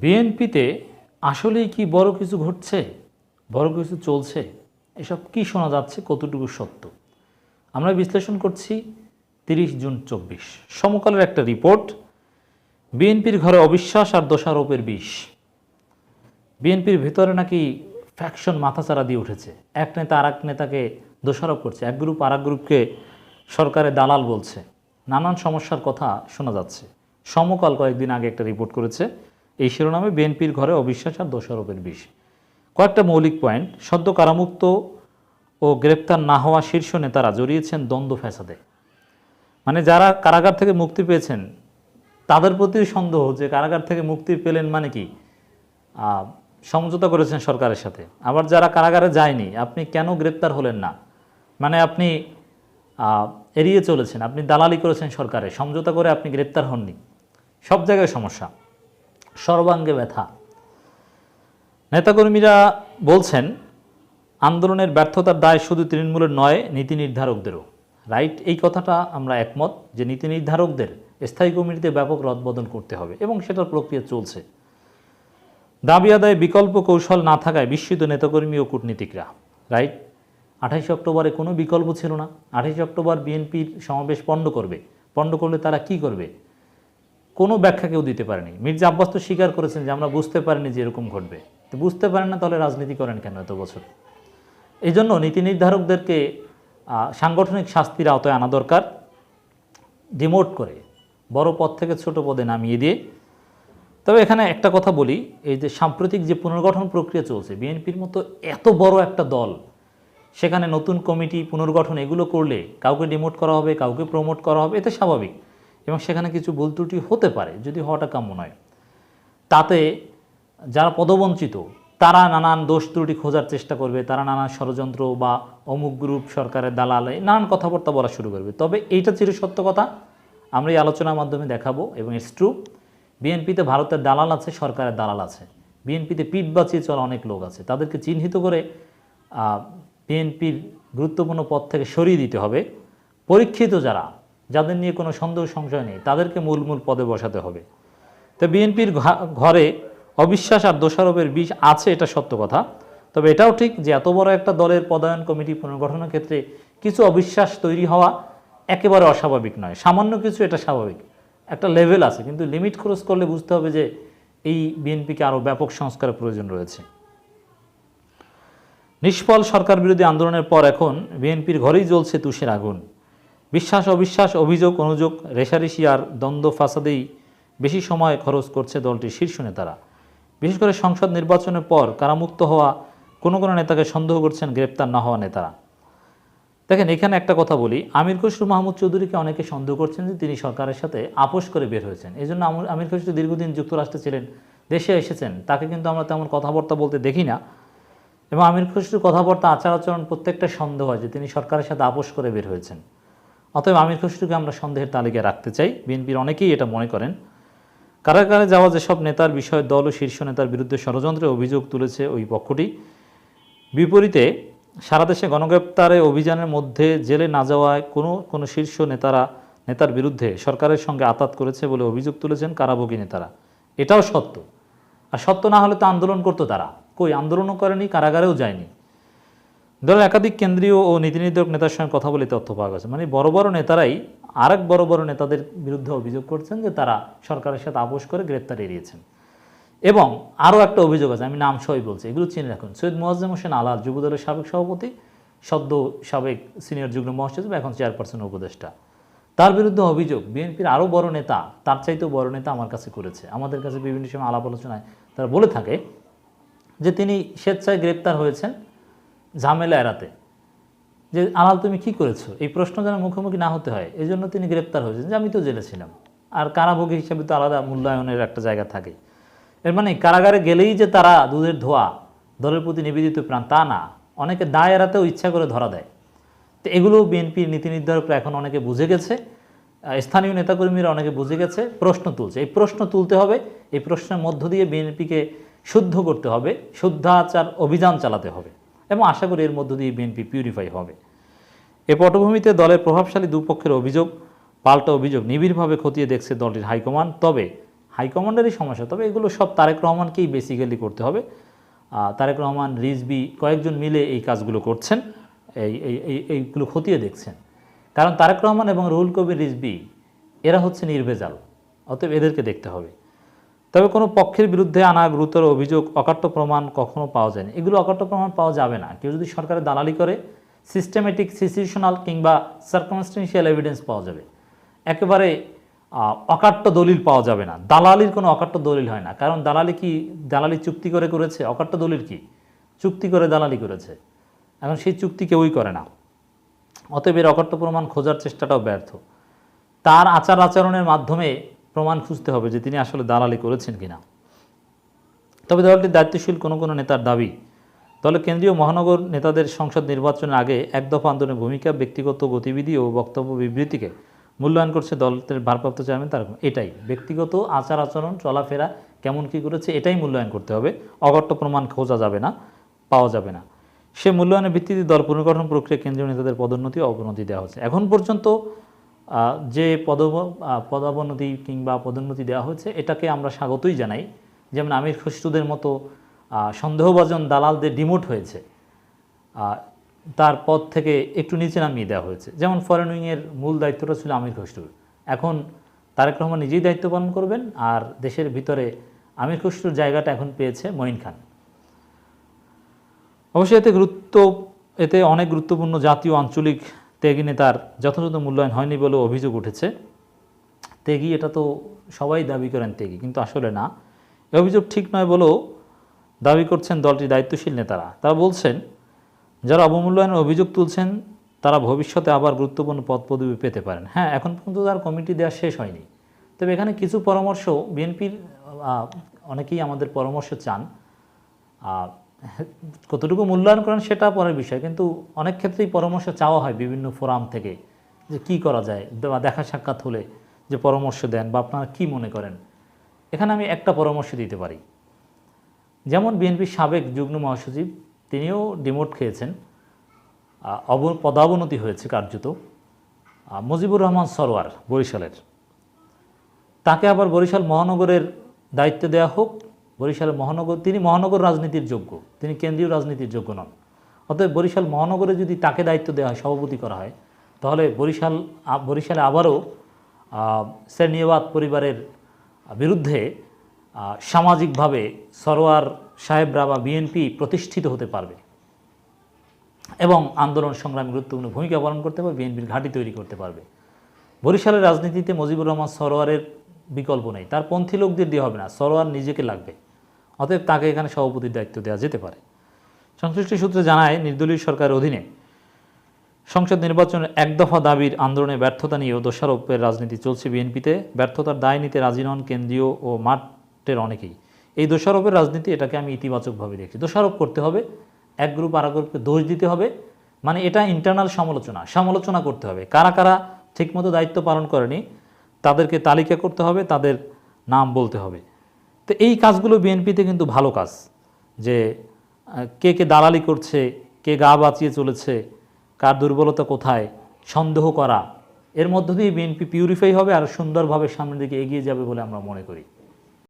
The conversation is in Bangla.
বিএনপিতে আসলেই কি বড় কিছু ঘটছে? বড় কিছু চলছে? এসব কি শোনা যাচ্ছে? কতটুকু সত্য? আমরা বিশ্লেষণ করছি তিরিশ জুন চব্বিশ। সমকালের একটা রিপোর্ট। বিএনপির ঘরে অবিশ্বাস আর দোষারোপের বিষ। বিএনপির ভেতরে নাকি ফ্যাকশন মাথাচাড়া দিয়ে উঠেছে। এক নেতা আর এক নেতাকে দোষারোপ করছে। এক গ্রুপ আর এক গ্রুপকে সরকারের দালাল বলছে। নানান সমস্যার কথা শোনা যাচ্ছে। সমকাল কয়েকদিন আগে একটা রিপোর্ট করেছে। এই শিরোনামে বিএনপির ঘরে অবিশ্বাস আর দোষারোপের বিষ। কয়েকটা মৌলিক পয়েন্ট। সদ্য কারামুক্ত ও গ্রেপ্তার না হওয়া শীর্ষ নেতারা জড়িয়েছেন দ্বন্দ্ব ফ্যাসাদে। মানে যারা কারাগার থেকে মুক্তি পেয়েছেন, তাদের প্রতি সন্দেহ যে কারাগার থেকে মুক্তি পেলেন মানে কি? সমঝোতা করেছেন সরকারের সাথে। আবার যারা কারাগারে যায়নি, আপনি কেন গ্রেপ্তার হলেন না? মানে আপনি এড়িয়ে চলেছেন, আপনি দালালি করেছেন সরকারে, সমঝোতা করে আপনি গ্রেপ্তার হননি। সব জায়গায় সমস্যা। সর্বাঙ্গে ব্যথা। নেতাকর্মীরা বলছেন, আন্দোলনের ব্যর্থতার দায় শুধু তৃণমূলের নয়, নীতি নির্ধারকদেরও। রাইট, এই কথাটা আমরা একমত যে নীতি নির্ধারকদের, স্থায়ী কমিটিতে ব্যাপক রদবদল করতে হবে এবং সেটার প্রক্রিয়া চলছে। দাবি আদায়ে বিকল্প কৌশল না থাকায় বিস্মিত নেতাকর্মী ও কূটনীতিকরা। রাইট, আঠাইশে অক্টোবরে কোনো বিকল্প ছিল না। আঠাইশে অক্টোবর বিএনপির সমাবেশ পণ্ড করবে। পণ্ড করলে তারা কি করবে? কোনো ব্যাখ্যা কেউ দিতে পারেনি। মির্জা আব্বাস তো স্বীকার করেছেন যে আমরা বুঝতে পারিনি যে এরকম ঘটবে। তো বুঝতে পারেন না, তাহলে রাজনীতি করেন কেন এত বছর? এই জন্য নীতি নির্ধারকদেরকে সাংগঠনিক শাস্তির আওতায় আনা দরকার। ডিমোট করে, বড় পদ থেকে ছোট পদে নামিয়ে দিয়ে। তবে এখানে একটা কথা বলি, এই যে সাম্প্রতিক যে পুনর্গঠন প্রক্রিয়া চলছে, বিএনপির মতো এত বড় একটা দল, সেখানে নতুন কমিটি পুনর্গঠন এগুলো করলে কাউকে ডিমোট করা হবে, কাউকে প্রমোট করা হবে এতে স্বাভাবিক। এবং সেখানে কিছু ভুল ত্রুটি হতে পারে যদি হওয়াটা কাম্য নয়। তাতে যারা পদবঞ্চিত, তারা নানান দোষ ত্রুটি খোঁজার চেষ্টা করবে, তারা নানান ষড়যন্ত্র বা অমুক গ্রুপ সরকারের দালালে নানান কথাবার্তা বলা শুরু করবে। তবে এইটা ছিল সত্য কথা, আমরা এই আলোচনার মাধ্যমে দেখাবো এবং ইটস ট্রু বিএনপিতে ভারতের দালাল আছে, সরকারের দালাল আছে। বিএনপিতে পিঠ বাঁচিয়ে চলা অনেক লোক আছে। তাদেরকে চিহ্নিত করে বিএনপির গুরুত্বপূর্ণ পদ থেকে সরিয়ে দিতে হবে। পরীক্ষিত যারা যাদের নিয়ে কোনো সন্দেহ সংশয় নেই, তাদেরকে মূল মূল পদে বসাতে হবে। তো বিএনপির ঘরে অবিশ্বাস আর দোষারোপের বিষ আছে, এটা সত্য কথা। তবে এটাও ঠিক যে এত বড় একটা দলের পদায়ন কমিটি পুনর্গঠনের ক্ষেত্রে কিছু অবিশ্বাস তৈরি হওয়া একেবারে অস্বাভাবিক নয়। সামান্য কিছু এটা স্বাভাবিক। একটা লেভেল আছে, কিন্তু লিমিট ক্রস করলে বুঝতে হবে যে এই বিএনপিকে আরও ব্যাপক সংস্কারের প্রয়োজন রয়েছে। নিষ্ফল সরকার বিরোধী আন্দোলনের পর এখন বিএনপির ঘরেই জ্বলছে তুষের আগুন। বিশ্বাস, অবিশ্বাস, অভিযোগ, অনুযোগ, রেশারেশি আর দ্বন্দ্ব ফাসাদেই বেশি সময় খরচ করছে দলটির শীর্ষ নেতারা। বিশেষ করে সংসদ নির্বাচনের পর কারামুক্ত হওয়া কোনো কোনো নেতাকে সন্দেহ করছেন গ্রেপ্তার না হওয়া নেতারা। দেখেন, এখানে একটা কথা বলি। আমির খসরু মাহমুদ চৌধুরীকে অনেকে সন্দেহ করছেন যে তিনি সরকারের সাথে আপোষ করে বের হয়েছেন। এই জন্য আমর- খসরু দীর্ঘদিন যুক্তরাষ্ট্রে ছিলেন, দেশে এসেছেন। তাকে কিন্তু আমরা তেমন কথাবার্তা বলতে দেখি না। এবং আমির খসরুর কথাবার্তা আচার আচরণ প্রত্যেকটা সন্দেহ হয় যে তিনি সরকারের সাথে আপোষ করে বের হয়েছেন। অতএব আমির খসরুকে আমরা সন্দেহের তালিকায় রাখতে চাই। বিএনপির অনেকেই এটা মনে করেন। কারাগারে যাওয়া যেসব নেতার বিষয়ে দল ও শীর্ষ নেতার বিরুদ্ধে ষড়যন্ত্রে অভিযোগ তুলেছে ওই পক্ষটি। বিপরীতে সারা দেশে গণগ্রেপ্তারে অভিযানের মধ্যে জেলে না যাওয়ায় কোনো কোনো শীর্ষ নেতারা, নেতার বিরুদ্ধে সরকারের সঙ্গে আতাত করেছে বলে অভিযোগ তুলেছেন কারাভোগী নেতারা। এটাও সত্য। আর সত্য না হলে তো আন্দোলন করতো তারা। কই আন্দোলনও করেনি, কারাগারেও যায়নি। দলের একাধিক কেন্দ্রীয় ও নীতি নির্ধারক নেতার সঙ্গে কথা বলে তথ্য পাওয়া গেছে। মানে বড় বড় নেতারাই আরেক বড় বড় নেতাদের বিরুদ্ধে অভিযোগ করছেন যে তারা সরকারের সাথে আপোষ করে গ্রেপ্তার এড়িয়েছেন। এবং আরও একটা অভিযোগ আছে, আমি নাম সবাই বলছি, এগুলো চিনে রাখুন। সৈয়দ মোয়াজ্জেম হোসেন আলাল, যুবদলের সাবেক সভাপতি, সদ্য সাবেক সিনিয়র যুগ্ম মহাসচিব, এখন চেয়ারপারসন উপদেষ্টা। তার বিরুদ্ধে অভিযোগ, বিএনপির আরও বড় নেতা, তার চাইতেও বড় নেতা আমার কাছে করেছে। আমাদের কাছে বিভিন্ন সময় আলাপ আলোচনায় তারা বলে থাকে যে তিনি স্বেচ্ছায় গ্রেপ্তার হয়েছেন। ঝামেলা এড়াতে। যে আলাল তুমি কি করেছ? এই প্রশ্ন যেন মুখোমুখি না হতে হয় এই জন্য তিনি গ্রেপ্তার হয়েছেন। যে আমি তো জেলে ছিলাম। আর কারাভোগী হিসাবে তো আলাদা মূল্যায়নের একটা জায়গা থাকে। এর মানে কারাগারে গেলেই যে তারা দুধের ধোয়া, দলের প্রতি নিবেদিত প্রাণ, তা না। অনেকে দায় এড়াতেও ইচ্ছা করে ধরা দেয়। তো এগুলো বিএনপির নীতি নির্ধারকরা এখন অনেকে বুঝে গেছে। স্থানীয় নেতাকর্মীরা অনেকে বুঝে গেছে। প্রশ্ন তুলছে। এই প্রশ্ন তুলতে হবে। এই প্রশ্নের মধ্য দিয়ে বিএনপিকে শুদ্ধ করতে হবে। শুদ্ধাচার অভিযান চালাতে হবে। এবং আশা করি এর মধ্য দিয়ে বিএনপি পিউরিফাই হবে। এ পটভূমিতে দলের প্রভাবশালী দুপক্ষের অভিযোগ, পাল্টা অভিযোগ নিবিড়ভাবে খতিয়ে দেখছে দলটির হাইকমান্ড তবে হাইকমান্ডেরই সমস্যা। তবে এগুলো সব তারেক রহমানকেই বেসিক্যালি করতে হবে। তারেক রহমান রিজবি কয়েকজন মিলে এই কাজগুলো করছেন, এই এই, এই- এইগুলো খতিয়ে দেখছেন। কারণ তারেক রহমান এবং রুহুল কবির রিজবি এরা হচ্ছে নির্ভেজাল। অতএব এদেরকে দেখতে হবে। তবে কোনো পক্ষের বিরুদ্ধে আনা গুরুতর অভিযোগ, অকাট্য প্রমাণ কখনো পাওয়া যায়নি। এগুলো অকাট্য প্রমাণ পাওয়া যাবে না। কেউ যদি সরকারের দালালি করে সিস্টেমেটিক সিচুয়েশনাল কিংবা সার্কমস্টেন্সিয়াল এভিডেন্স পাওয়া যাবে। একেবারে অকাট্য দলিল পাওয়া যাবে না। দালালির কোনো অকাট্য দলিল হয় না। কারণ দালালি কি, দালালি চুক্তি করে করেছে? অকাট্য দলিল কি? চুক্তি করে দালালি করেছে। এখন সেই চুক্তি কেউই করে না। অতএব এর অকাট্য প্রমাণ খোঁজার চেষ্টাটাও ব্যর্থ। তার আচার আচরণের মাধ্যমে প্রমাণ খুঁজতে হবে যে তিনি আসলে দালালি করেছেন কিনা। তবে দলটির দায়িত্বশীল কোনো কোনো নেতার দাবি। দলের কেন্দ্রীয় মহানগর নেতাদের সংসদ নির্বাচনের আগে এক দফা আন্দোলনের ভূমিকা, ব্যক্তিগত গতিবিধি ও বক্তব্য বিবৃতিকে মূল্যায়ন করছে দলের ভারপ্রাপ্ত চেয়ারম্যান তার এটাই, ব্যক্তিগত আচার আচরণ, চলাফেরা কেমন কী করেছে, এটাই মূল্যায়ন করতে হবে। অগট্য প্রমাণ খোঁজা যাবে না, পাওয়া যাবে না। সে মূল্যায়নের ভিত্তিতে দল পুনর্গঠন প্রক্রিয়া কেন্দ্রীয় নেতাদের পদোন্নতি অবনতি দেওয়া হচ্ছে। এখন পর্যন্ত যে পদ পদাবনতি কিংবা পদোন্নতি দেওয়া হয়েছে, এটাকে আমরা স্বাগতই জানাই। যেমন আমির খসরুদের মতো সন্দেহভাজন দালালদের ডিমোট হয়েছে তার পদ থেকে একটু নিচে নামিয়ে দেওয়া হয়েছে। যেমন ফরেন উইংয়ের মূল দায়িত্বটা ছিল আমির খসরুর। এখন তারেক রহমান নিজেই দায়িত্ব পালন করবেন, আর দেশের ভিতরে আমির খসরুর জায়গাটা এখন পেয়েছে মঈন খান। অবশ্যই এতে গুরুত্ব এতে অনেক গুরুত্বপূর্ণ জাতীয় আঞ্চলিক ত্যাগী নেতার যথাযথ মূল্যায়ন হয়নি বলে অভিযোগ উঠেছে। ত্যাগী এটা তো সবাই দাবি করেন ত্যাগী কিন্তু আসলে না। এ অভিযোগ ঠিক নয় বলেও দাবি করছেন দলটির দায়িত্বশীল নেতারা। তারা বলছেন, যারা অবমূল্যায়নের অভিযোগ তুলছেন, তারা ভবিষ্যতে আবার গুরুত্বপূর্ণ পদ পদবি পেতে পারেন। হ্যাঁ এখন পর্যন্ত তার কমিটি দেওয়া শেষ হয়নি। তবে এখানে কিছু পরামর্শ বিএনপির অনেকেই আমাদের পরামর্শ চান। কতটুকু মূল্যায়ন করেন সেটা পরের বিষয়, কিন্তু অনেক ক্ষেত্রেই পরামর্শ চাওয়া হয় বিভিন্ন ফোরাম থেকে যে কি করা যায় বা দেখা সাক্ষাৎ হলে যে পরামর্শ দেন বা আপনারা কি মনে করেন। এখানে আমি একটা পরামর্শ দিতে পারি। যেমন বিএনপির সাবেক যুগ্ম মহাসচিব, তিনিও ডিমোট খেয়েছেন। অব, পদাবনতি হয়েছে কার্যত। মুজিবুর রহমান সরোয়ার বরিশালের। তাকে আবার বরিশাল মহানগরের দায়িত্ব দেওয়া হোক বরিশাল মহানগর তিনি মহানগর রাজনীতির যোগ্য। তিনি কেন্দ্রীয় রাজনীতির যোগ্য নন। অতএব বরিশাল মহানগরে যদি তাকে দায়িত্ব দেওয়া হয় সভাপতি করা হয় তাহলে বরিশাল বরিশালে আবারও আহ, শ্রেণীবাদ পরিবারের বিরুদ্ধে সামাজিকভাবে সরোয়ার সাহেবরা বা বিএনপি প্রতিষ্ঠিত হতে পারবে। এবং আন্দোলন সংগ্রামে গুরুত্বপূর্ণ ভূমিকা পালন করতে পারবে বিএনপির ঘাঁটি তৈরি করতে পারবে। বরিশালের রাজনীতিতে মুজিবুর রহমান সরোয়ারের বিকল্প নেই। তার পন্থী লোকদের দিয়ে হবে না। সরোয়ার নিজেকে লাগবে। অতএব তাকে এখানে সভাপতির দায়িত্ব দেওয়া যেতে পারে। সংশ্লিষ্ট সূত্রে জানায়, নির্দলীয় সরকারের অধীনে সংসদ নির্বাচনের এক দফা দাবির আন্দোলনে ব্যর্থতা নিয়েও দোষারোপের রাজনীতি চলছে বিএনপিতে। ব্যর্থতার দায় নিতে রাজি নন কেন্দ্রীয় ও মাঠের অনেকেই। এই দোষারোপের রাজনীতি এটাকে আমি ইতিবাচকভাবে দেখছি। দোষারোপ করতে হবে, এক গ্রুপ আর গ্রুপকে দোষ দিতে হবে। মানে এটা ইন্টারনাল সমালোচনা সমালোচনা করতে হবে। কারা কারা ঠিকমতো দায়িত্ব পালন করেনি, তাদেরকে তালিকা করতে হবে, তাদের নাম বলতে হবে। তো এই কাজগুলো বিএনপিতে কিন্তু ভালো কাজ, যে কে কে দালালি করছে, কে গা বাঁচিয়ে চলেছে, কার দুর্বলতা কোথায়, সন্দেহ করা, এর মধ্য দিয়ে বিএনপি পিউরিফাই হবে আর সুন্দরভাবে সামনের দিকে এগিয়ে যাবে বলে আমরা মনে করি।